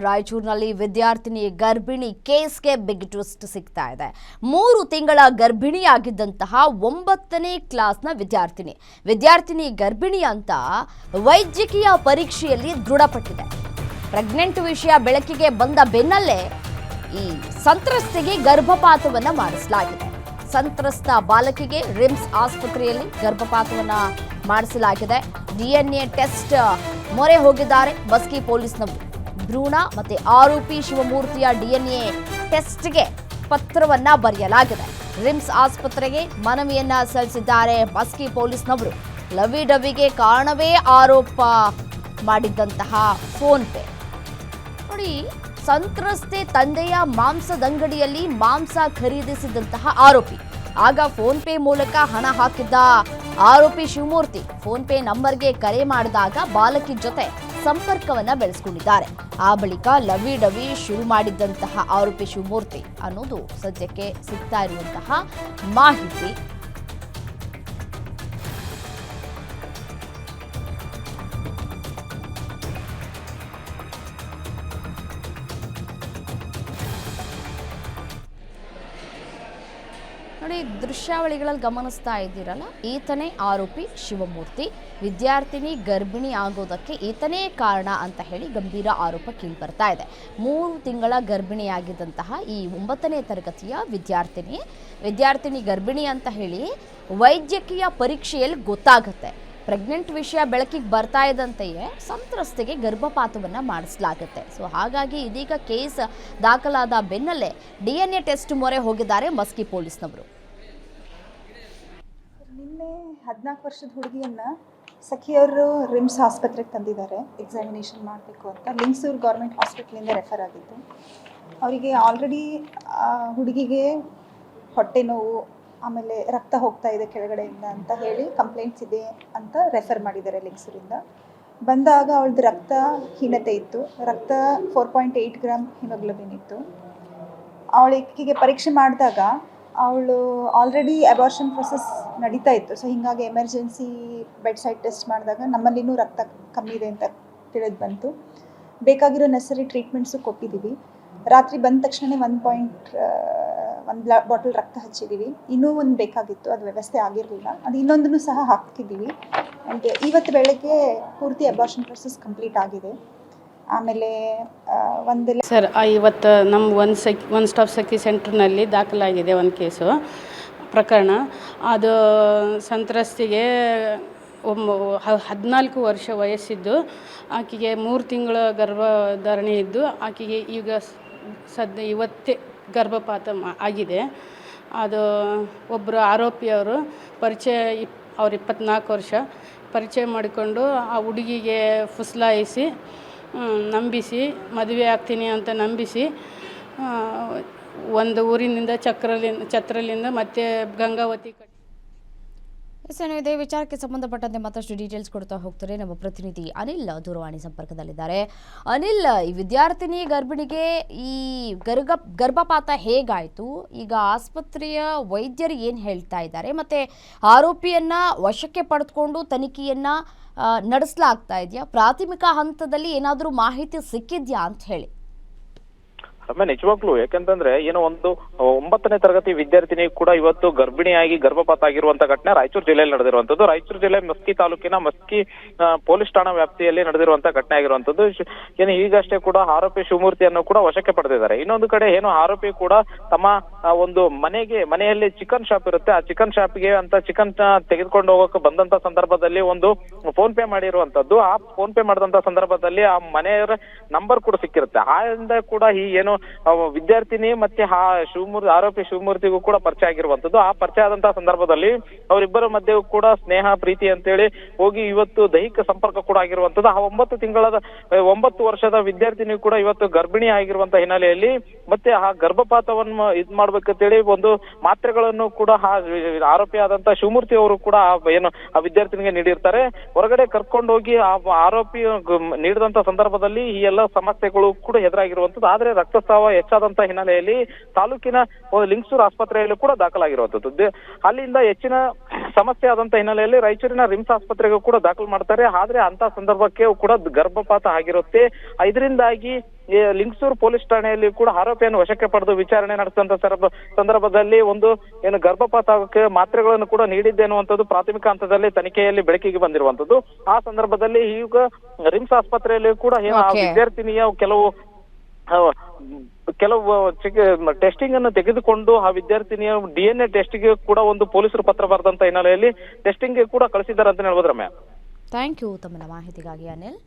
ರಾಯಚೂರಿನಲ್ಲಿ ವಿದ್ಯಾರ್ಥಿನಿ ಗರ್ಭಿಣಿ ಕೇಸ್ಗೆ ಬಿಗ್ ಟ್ವಿಸ್ಟ್ ಸಿಗ್ತಾ ಇದೆ. ಮೂರು ತಿಂಗಳ ಗರ್ಭಿಣಿಯಾಗಿದ್ದಂತಹ ಒಂಬತ್ತನೇ ಕ್ಲಾಸ್ನ ವಿದ್ಯಾರ್ಥಿನಿ. ವಿದ್ಯಾರ್ಥಿನಿ ಗರ್ಭಿಣಿ ಅಂತ ವೈದ್ಯಕೀಯ ಪರೀಕ್ಷೆಯಲ್ಲಿ ದೃಢಪಟ್ಟಿದೆ. ಪ್ರೆಗ್ನೆಂಟ್ ವಿಷಯ ಬೆಳಕಿಗೆ ಬಂದ ಬೆನ್ನಲ್ಲೇ ಈ ಸಂತ್ರಸ್ತೆಗೆ ಗರ್ಭಪಾತವನ್ನ ಮಾಡಿಸಲಾಗಿದೆ. ಸಂತ್ರಸ್ತ ಬಾಲಕಿಗೆ ರಿಮ್ಸ್ ಆಸ್ಪತ್ರೆಯಲ್ಲಿ ಗರ್ಭಪಾತವನ್ನ ಮಾಡಿಸಲಾಗಿದೆ. ಡಿಎನ್ಎ ಟೆಸ್ಟ್ ಮೊರೆ ಹೋಗಿದ್ದಾರೆ. ಬಸ್ಕಿ ಪೊಲೀಸ್ನವರು. ಭ್ರೂಣ ಮತ್ತೆ ಆರೋಪಿ ಶಿವಮೂರ್ತಿಯ ಡಿಎನ್ಎ ಟೆಸ್ಟ್ಗೆ ಪತ್ರವನ್ನ ಬರೆಯಲಾಗಿದೆ. ರಿಮ್ಸ್ ಆಸ್ಪತ್ರೆಗೆ ಮನವಿಯನ್ನ ಸಲ್ಲಿಸಿದ್ದಾರೆ. ಬಸ್ಕಿ ಪೊಲೀಸ್ನವರು ಲವಿ ಡವಿಗೆ ಕಾರಣವೇ ಆರೋಪ ಮಾಡಿದ್ದಂತಹ ಫೋನ್ ಪೇ. ನೋಡಿ, ಸಂತ್ರಸ್ತೆ ತಂದೆಯ ಮಾಂಸದಂಗಡಿಯಲ್ಲಿ ಮಾಂಸ ಖರೀದಿಸಿದಂತಹ ಆರೋಪಿ. ಆಗ ಫೋನ್ ಪೇ ಮೂಲಕ ಹಣ ಹಾಕಿದ್ದ ಆರೋಪಿ ಶಿವಮೂರ್ತಿ ಫೋನ್ ಪೇ ನಂಬರ್ಗೆ ಕರೆ ಮಾಡಿದಾಗ ಬಾಲಕಿ ಜೊತೆ ಸಂಪರ್ಕವನ್ನ ಬೆಳೆಸ್ಕೊಂಡಿದ್ದಾರೆ. ಆ ಬಳಿಕ ಲವಿ ಡವಿ ಶುರು ಮಾಡಿದ್ದಂತಹ ಆರೋಪಿ ಶಿವಮೂರ್ತಿ ಅನ್ನೋದು ಸದ್ಯಕ್ಕೆ ಸಿಗ್ತಾ ಇರುವಂತಹ ಮಾಹಿತಿ. ನೋಡಿ, ದೃಶ್ಯಾವಳಿಗಳಲ್ಲಿ ಗಮನಿಸ್ತಾ ಇದ್ದೀರಲ್ಲ, ಈತನೇ ಆರೋಪಿ ಶಿವಮೂರ್ತಿ. ವಿದ್ಯಾರ್ಥಿನಿ ಗರ್ಭಿಣಿ ಆಗೋದಕ್ಕೆ ಈತನೇ ಕಾರಣ ಅಂತ ಹೇಳಿ ಗಂಭೀರ ಆರೋಪ ಕೇಳಿಬರ್ತಾ ಇದೆ. ಮೂರು ತಿಂಗಳ ಗರ್ಭಿಣಿಯಾಗಿದ್ದಂತಹ ಈ ಒಂಬತ್ತನೇ ತರಗತಿಯ ವಿದ್ಯಾರ್ಥಿನಿ ವಿದ್ಯಾರ್ಥಿನಿ ಗರ್ಭಿಣಿ ಅಂತ ಹೇಳಿ ವೈದ್ಯಕೀಯ ಪರೀಕ್ಷೆಯಲ್ಲಿ ಗೊತ್ತಾಗುತ್ತೆ. ಪ್ರೆಗ್ನೆಂಟ್ ವಿಷಯ ಬೆಳಕಿಗೆ ಬರ್ತಾ ಇದ್ದಂತೆಯೇ ಸಂತ್ರಸ್ತೆಗೆ ಗರ್ಭಪಾತವನ್ನು ಮಾಡಿಸಲಾಗುತ್ತೆ. ಸೊ ಹಾಗಾಗಿ ಇದೀಗ ಕೇಸ್ ದಾಖಲಾದ ಬೆನ್ನಲ್ಲೇ ಡಿ ಎನ್ ಎ ಟೆಸ್ಟ್ ಮೊರೆ ಹೋಗಿದ್ದಾರೆ ಮಸ್ಕಿ ಪೊಲೀಸ್ನವರು. ನಿನ್ನೆ ಹದಿನಾಲ್ಕು ವರ್ಷದ ಹುಡುಗಿಯನ್ನ ಸಖಿಯವರು ರಿಮ್ಸ್ ಆಸ್ಪತ್ರೆಗೆ ತಂದಿದ್ದಾರೆ. ಎಕ್ಸಾಮಿನೇಷನ್ ಮಾಡಬೇಕು ಅಂತ ಲಿಂಗ್ಸೂರು ಗೌರ್ಮೆಂಟ್ ಹಾಸ್ಪಿಟ್ಲಿಂದ ರೆಫರ್ ಆಗಿತ್ತು ಅವರಿಗೆ ಆಲ್ರೆಡಿ ಹುಡುಗಿಗೆ ಹೊಟ್ಟೆ ನೋವು ಆಮೇಲೆ ರಕ್ತ ಹೋಗ್ತಾ ಇದೆ ಕೆಳಗಡೆಯಿಂದ ಅಂತ ಹೇಳಿ ಕಂಪ್ಲೇಂಟ್ಸ್ ಇದೆ ಅಂತ ರೆಫರ್ ಮಾಡಿದ್ದಾರೆ ಲಿಂಗ್ಸೂರಿಂದ ಬಂದಾಗ ಅವಳದ್ದು ರಕ್ತ ಹೀನತೆ ಇತ್ತು. ರಕ್ತ four point eight gram haemoglobin ಇತ್ತು. ಅವಳಿಗೆ ಪರೀಕ್ಷೆ ಮಾಡಿದಾಗ ಅವಳು ಆಲ್ರೆಡಿ ಅಬಾರ್ಷನ್ ಪ್ರೊಸೆಸ್ ನಡೀತಾ ಇತ್ತು. ಸೊ ಹೀಗಾಗಿ ಎಮರ್ಜೆನ್ಸಿ ಬೆಡ್ ಸೈಡ್ ಟೆಸ್ಟ್ ಮಾಡಿದಾಗ ನಮ್ಮಲ್ಲಿನೂ ರಕ್ತ ಕಮ್ಮಿ ಇದೆ ಅಂತ ತಿಳಿದು ಬಂತು. ಬೇಕಾಗಿರೋ ನೆಸರಿ ಟ್ರೀಟ್ಮೆಂಟ್ಸು ಕೊಟ್ಟಿದ್ದೀವಿ ರಾತ್ರಿ ಬಂದ ತಕ್ಷಣವೇ ಒನ್ ಪಾಯಿಂಟ್ ಒಂದು ಬಾಟಲ್ ರಕ್ತ ಹಚ್ಚಿದ್ದೀವಿ ಇನ್ನೂ ಒಂದು ಬೇಕಾಗಿತ್ತು, ಅದು ವ್ಯವಸ್ಥೆ ಆಗಿರಲಿಲ್ಲ. ಅದು ಇನ್ನೊಂದನ್ನು ಸಹ ಹಾಕ್ತಿದ್ದೀವಿ ಆ್ಯಂಡ್ ಇವತ್ತು ಬೆಳಗ್ಗೆ ಪೂರ್ತಿ ಅಬಾರ್ಷನ್ ಪ್ರೊಸೆಸ್ ಕಂಪ್ಲೀಟ್ ಆಗಿದೆ. ಆಮೇಲೆ ಒಂದು ಸರ್ ಇವತ್ತು ನಮ್ಮ ಒಂದು ಸೆಕ್ ಒನ್ ಸ್ಟಾಪ್ ಸಖಿ ಸೆಂಟ್ರ್ನಲ್ಲಿ ದಾಖಲಾಗಿದೆ ಒಂದು ಕೇಸು, ಪ್ರಕರಣ. ಅದು ಸಂತ್ರಸ್ತಿಗೆ ಹದಿನಾಲ್ಕು ವರ್ಷ ವಯಸ್ಸಿದ್ದು. ಆಕೆಗೆ ಮೂರು ತಿಂಗಳ ಗರ್ಭಧಾರಣೆ ಇದ್ದು, ಆಕೆಗೆ ಈಗ ಸದ್ಯ ಇವತ್ತೇ ಗರ್ಭಪಾತ ಆಗಿದೆ. ಅದು ಒಬ್ಬರು ಆರೋಪಿಯವರು ಪರಿಚಯ ಇಪ್, ಅವ್ರು ಇಪ್ಪತ್ನಾಲ್ಕು ವರ್ಷ ಪರಿಚಯ ಮಾಡಿಕೊಂಡು ಆ ಹುಡುಗಿಗೆ ಫುಸ್ಲಾಯಿಸಿ ನಂಬಿಸಿ, ಮದುವೆ ಆಗ್ತೀನಿ ಅಂತ ನಂಬಿಸಿ ಒಂದು ಊರಿನಿಂದ ಚಕ್ರಲಿಂದ ಛತ್ರಲಿಂದ ಮತ್ತೆ ಗಂಗಾವತಿ ಇದೇ ವಿಚಾರಕ್ಕೆ ಸಂಬಂಧಪಟ್ಟಂತೆ ಮತ್ತಷ್ಟು ಡೀಟೇಲ್ಸ್ ಕೊಡ್ತಾ ಹೋಗ್ತಾರೆ ನಮ್ಮ ಪ್ರತಿನಿಧಿ ಅನಿಲ್ ದೂರವಾಣಿ ಸಂಪರ್ಕದಲ್ಲಿದ್ದಾರೆ. ಅನಿಲ್, ಈ ವಿದ್ಯಾರ್ಥಿನಿ ಗರ್ಭಿಣಿಗೆ ಈ ಗರ್ಭ ಗರ್ಭಪಾತ ಹೇಗಾಯಿತು? ಈಗ ಆಸ್ಪತ್ರೆಯ ವೈದ್ಯರು ಏನು ಹೇಳ್ತಾ ಇದ್ದಾರೆ? ಮತ್ತೆ ಆರೋಪಿಯನ್ನ ವಶಕ್ಕೆ ಪಡೆದುಕೊಂಡು ತನಿಖೆಯನ್ನ ನಡೆಸಲಾಗ್ತಾ ಇದೆಯಾ? ಪ್ರಾಥಮಿಕ ಹಂತದಲ್ಲಿ ಏನಾದರೂ ಮಾಹಿತಿ ಸಿಕ್ಕಿದ್ಯಾ ಅಂತ ಹೇಳಿ. ರಮ್ಯ ನಿಜವಾಗ್ಲೂ, ಯಾಕಂತಂದ್ರೆ ಏನೋ ಒಂದು ಒಂಬತ್ತನೇ ತರಗತಿ ವಿದ್ಯಾರ್ಥಿನಿ ಕೂಡ ಇವತ್ತು ಗರ್ಭಿಣಿಯಾಗಿ ಗರ್ಭಪಾತ ಆಗಿರುವಂತ ಘಟನೆ ರಾಯಚೂರು ಜಿಲ್ಲೆಯಲ್ಲಿ ನಡೆದಿರುವಂತದ್ದು ರಾಯಚೂರು ಜಿಲ್ಲೆ ಮಸ್ಕಿ ತಾಲೂಕಿನ ಮಸ್ಕಿ ಪೊಲೀಸ್ ಠಾಣಾ ವ್ಯಾಪ್ತಿಯಲ್ಲಿ ನಡೆದಿರುವಂತ ಘಟನೆ ಆಗಿರುವಂತದ್ದು ಏನು ಈಗಷ್ಟೇ ಕೂಡ ಆರೋಪಿ ಶಿವಮೂರ್ತಿಯನ್ನು ಕೂಡ ವಶಕ್ಕೆ ಪಡೆದಿದ್ದಾರೆ. ಇನ್ನೊಂದು ಕಡೆ ಏನು ಆರೋಪಿ ಕೂಡ ತಮ್ಮ ಒಂದು ಮನೆಗೆ, ಮನೆಯಲ್ಲಿ ಚಿಕನ್ ಶಾಪ್ ಇರುತ್ತೆ. ಆ ಚಿಕನ್ ಶಾಪ್ಗೆ ಅಂತ ಚಿಕನ್ ತೆಗೆದುಕೊಂಡು ಹೋಗಕ್ಕೆ ಬಂದಂತ ಸಂದರ್ಭದಲ್ಲಿ ಒಂದು ಫೋನ್ ಪೇ ಮಾಡಿರುವಂತದ್ದು ಆ ಫೋನ್ ಪೇ ಮಾಡಿದಂತ ಸಂದರ್ಭದಲ್ಲಿ ಆ ಮನೆಯವರ ನಂಬರ್ ಕೂಡ ಸಿಕ್ಕಿರುತ್ತೆ. ಆ ಕೂಡ ಈ ಏನು ಆ ವಿದ್ಯಾರ್ಥಿನಿ ಮತ್ತೆ ಆ ಶಿವಮೂರ್ತಿ ಆರೋಪಿ ಶಿವಮೂರ್ತಿಗೂ ಕೂಡ ಪರಿಚಯ ಆಗಿರುವಂತದ್ದು ಆ ಪರಿಚಯ ಆದಂತಹ ಸಂದರ್ಭದಲ್ಲಿ ಅವರಿಬ್ಬರ ಮಧ್ಯೆ ಕೂಡ ಸ್ನೇಹ ಪ್ರೀತಿ ಅಂತೇಳಿ ಹೋಗಿ ಇವತ್ತು ದೈಹಿಕ ಸಂಪರ್ಕ ಕೂಡ ಆಗಿರುವಂತದ್ದು ಆ ಒಂಬತ್ತು ತಿಂಗಳದ ಆ, ಒಂಬತ್ತು ವರ್ಷದ ವಿದ್ಯಾರ್ಥಿನಿ ಕೂಡ ಇವತ್ತು ಗರ್ಭಿಣಿ ಆಗಿರುವಂತ ಹಿನ್ನೆಲೆಯಲ್ಲಿ ಮತ್ತೆ ಆ ಗರ್ಭಪಾತವನ್ನು ಇದ್ ಮಾಡ್ಬೇಕಂತೇಳಿ ಒಂದು ಮಾತ್ರೆಗಳನ್ನು ಕೂಡ ಆ ಆರೋಪಿ ಆದಂತಹ ಶಿವಮೂರ್ತಿ ಅವರು ಕೂಡ ಏನು ಆ ವಿದ್ಯಾರ್ಥಿನಿಗೆ ನೀಡಿರ್ತಾರೆ. ಹೊರಗಡೆ ಕರ್ಕೊಂಡು ಹೋಗಿ ಆ ಆರೋಪಿ ನೀಡಿದಂತ ಸಂದರ್ಭದಲ್ಲಿ ಈ ಎಲ್ಲ ಸಮಸ್ಯೆಗಳು ಕೂಡ ಎದುರಾಗಿರುವಂತದ್ದು ಆದ್ರೆ ರಕ್ತಸ್ರಾವ ಹೆಚ್ಚಾದಂತ ಹಿನ್ನೆಲೆಯಲ್ಲಿ ತಾಲೂಕಿನ ಲಿಂಗಸೂರು ಆಸ್ಪತ್ರೆಯಲ್ಲೂ ಕೂಡ ದಾಖಲಾಗಿರುವಂತದ್ದು. ಅಲ್ಲಿಂದ ಹೆಚ್ಚಿನ ಸಮಸ್ಯೆ ಆದಂತ ಹಿನ್ನೆಲೆಯಲ್ಲಿ ರಾಯಚೂರಿನ ರಿಮ್ಸ್ ಆಸ್ಪತ್ರೆಗೂ ಕೂಡ ದಾಖಲು ಮಾಡ್ತಾರೆ. ಆದ್ರೆ ಅಂತ ಸಂದರ್ಭಕ್ಕೆ ಕೂಡ ಗರ್ಭಪಾತ ಆಗಿರುತ್ತೆ. ಇದರಿಂದಾಗಿ ಲಿಂಗ್ಸೂರ್ ಪೊಲೀಸ್ ಠಾಣೆಯಲ್ಲಿ ಕೂಡ ಆರೋಪಿಯನ್ನು ವಶಕ್ಕೆ ಪಡೆದು ವಿಚಾರಣೆ ನಡೆಸಿದಂತ ಸಂದರ್ಭ ಸಂದರ್ಭದಲ್ಲಿ ಒಂದು ಏನು ಗರ್ಭಪಾತ ಆಗಕ್ಕೆ ಮಾತ್ರೆಗಳನ್ನು ಕೂಡ ನೀಡಿದ್ದೆ ಅನ್ನುವಂಥದ್ದು ಪ್ರಾಥಮಿಕ ಹಂತದಲ್ಲಿ ತನಿಖೆಯಲ್ಲಿ ಬೆಳಕಿಗೆ ಬಂದಿರುವಂತದ್ದು ಆ ಸಂದರ್ಭದಲ್ಲಿ ಈಗ ರಿಮ್ಸ್ ಆಸ್ಪತ್ರೆಯಲ್ಲಿ ಕೂಡ ಏನು ವಿದ್ಯಾರ್ಥಿನಿಯ ಕೆಲವು ಕೆಲವು ಟೆಸ್ಟಿಂಗ್ ಅನ್ನು ತೆಗೆದುಕೊಂಡು ಆ ವಿದ್ಯಾರ್ಥಿನಿಯ ಡಿ ಎನ್ ಎ ಟೆಸ್ಟ್ಗೆ ಕೂಡ ಒಂದು ಪೊಲೀಸರು ಪತ್ರ ಬರೆದಂತ ಹಿನ್ನೆಲೆಯಲ್ಲಿ ಟೆಸ್ಟಿಂಗ್ ಕೂಡ ಕಳಿಸಿದ್ದಾರೆ ಅಂತ ಹೇಳ್ಬೋದು ರಮ್ಯಾ? ಥ್ಯಾಂಕ್ ಯು ತಮ್ಮ ಮಾಹಿತಿಗಾಗಿ ಅನಿಲ್.